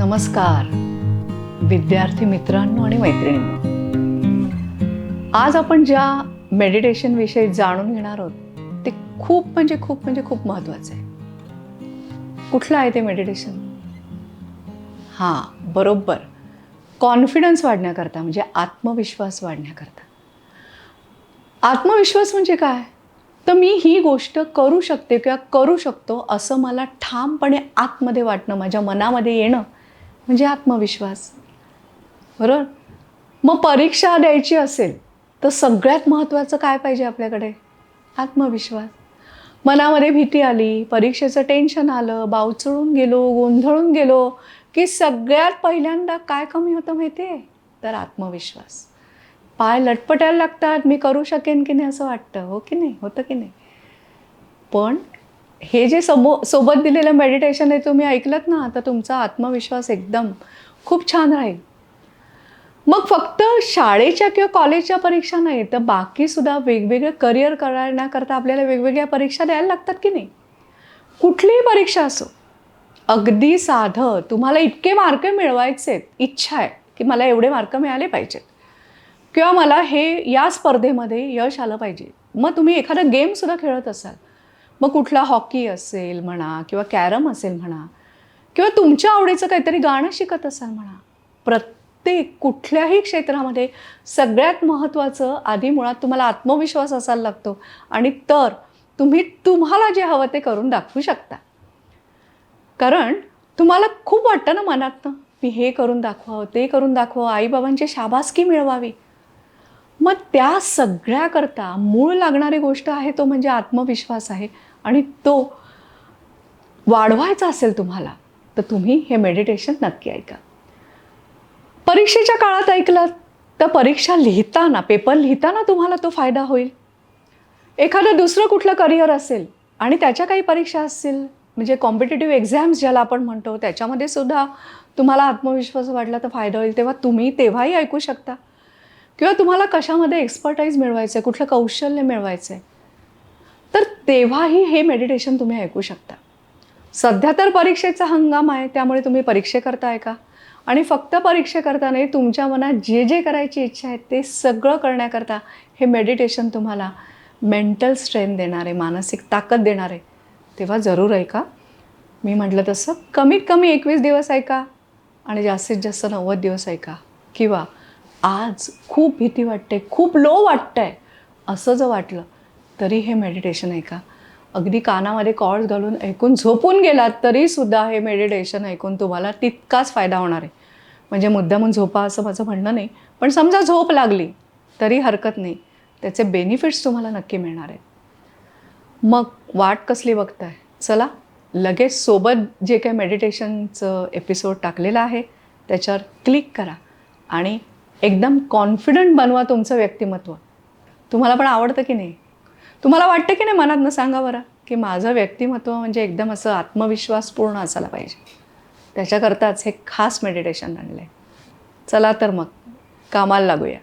नमस्कार. विद्यार्थी मित्रांनो आणि मैत्रिणींनो. आज आपण ज्या मेडिटेशन विषयी जाणून घेणार आहोत ते खूप म्हणजे खूप म्हणजे खूप महत्वाचं आहे. कुठलं आहे ते मेडिटेशन हां बरोबर. कॉन्फिडन्स वाढण्याकरता म्हणजे आत्मविश्वास वाढण्याकरता. आत्मविश्वास म्हणजे काय? तर मी ही गोष्ट करू शकते किंवा करू शकतो असं मला ठामपणे आतमध्ये वाटणं माझ्या मनामध्ये येणं म्हणजे आत्मविश्वास. बरोबर? मग परीक्षा द्यायची असेल तर सगळ्यात महत्त्वाचं काय पाहिजे आपल्याकडे? आत्मविश्वास. मनामध्ये भीती आली परीक्षेचं टेन्शन आलं बावचळून गेलो गोंधळून गेलो की सगळ्यात पहिल्यांदा काय कमी होतं माहिती आहे? तर आत्मविश्वास. पाय लटपटायला लागतात मी करू शकेन की नाही असं वाटतं हो की नाही? होतं की नाही? पण हे जे समो सोबत दिलेलं मेडिटेशन आहे तुम्ही ऐकलत ना? तर तुमचा आत्मविश्वास एकदम खूप छान राहील. मग फक्त शाळेच्या किंवा कॉलेजच्या परीक्षा नाही तर बाकीसुद्धा वेगवेगळे करिअर करण्याकरता आपल्याला वेगवेगळ्या परीक्षा द्यायला लागतात की नाही? कुठलीही परीक्षा असो अगदी साधं तुम्हाला इतके मार्क मिळवायचे आहेत इच्छा आहे की मला एवढे मार्क मिळाले पाहिजेत. किंवा मला हे या स्पर्धेमध्ये यश आलं पाहिजे. मग तुम्ही एखादा गेमसुद्धा खेळत असाल. मग कुठला हॉकी असेल म्हणा किंवा कॅरम असेल म्हणा किंवा तुमच्या आवडीचं काहीतरी गाणं शिकत असाल म्हणा प्रत्येक कुठल्याही क्षेत्रामध्ये सगळ्यात महत्त्वाचं आधी मुळात तुम्हाला आत्मविश्वास असायला लागतो आणि तर तुम्ही तुम्हाला जे हवं ते करून दाखवू शकता. कारण तुम्हाला खूप वाटतं ना मनातनं मी हे करून दाखवावं ते करून दाखवावं आईबाबांची शाबासकी मिळवावी. मग त्या सगळ्याकरता मूळ लागणारी गोष्ट आहे तो म्हणजे आत्मविश्वास आहे. आणि तो वाढवायचा असेल तुम्हाला तर तुम्ही हे मेडिटेशन नक्की ऐका. परीक्षेच्या काळात ऐकलं तर परीक्षा लिहिताना पेपर लिहिताना तुम्हाला तो फायदा होईल. एखादं दुसरं कुठलं करिअर असेल आणि त्याच्या काही परीक्षा असतील म्हणजे कॉम्पिटेटिव्ह एक्झाम्स ज्याला आपण म्हणतो त्याच्यामध्ये सुद्धा तुम्हाला आत्मविश्वास वाढला तर फायदा होईल तेव्हा तुम्ही तेव्हाही ऐकू शकता. किंवा तुम्हाला कशामध्ये एक्सपर्टाईज मिळवायचं आहे कुठलं कौशल्य मिळवायचं आहे तर तेव्हाही हे मेडिटेशन तुम्ही ऐकू शकता. सध्या तर परीक्षेचा हंगाम आहे त्यामुळे तुम्ही परीक्षे करताय का? आणि फक्त परीक्षेकरता नाही तुमच्या मनात जे जे करायची इच्छा आहे ते सगळं करण्याकरता हे मेडिटेशन तुम्हाला मेंटल स्ट्रेंथ देणार आहे मानसिक ताकद देणार आहे तेव्हा जरूर ऐका. मी म्हटलं तसं कमीत कमी एकवीस दिवस ऐका आणि जास्तीत जास्त नव्वद दिवस ऐका. किंवा आज खूप भीती वाटते खूप लो वाटतं आहे असं जर वाटलं तरी हे मेडिटेशन ऐका. अगदी कानामध्ये कॉर्ड घालून ऐकून झोपून गेलात तरीसुद्धा हे मेडिटेशन ऐकून तुम्हाला तितकाच फायदा होणार आहे. म्हणजे मुद्दामून झोपा असं माझं म्हणणं नाही पण समजा झोप लागली तरी हरकत नाही. त्याचे बेनिफिट्स तुम्हाला नक्की मिळणार आहेत. मग वाट कसली बघताय? चला लगेच सोबत जे काही मेडिटेशनचं एपिसोड टाकलेलं आहे त्याच्यावर क्लिक करा आणि एकदम कॉन्फिडंट बनवा तुमचं व्यक्तिमत्व. तुम्हाला पण आवडतं की नाही? तुम्हाला वाटतं की नाही मनातनं सांगा बरं की माझं व्यक्तिमत्व म्हणजे एकदम असं आत्मविश्वासपूर्ण असायला पाहिजे. त्याच्याकरताच हे खास मेडिटेशन आणलं आहे चला तर मग कामाला लागूया.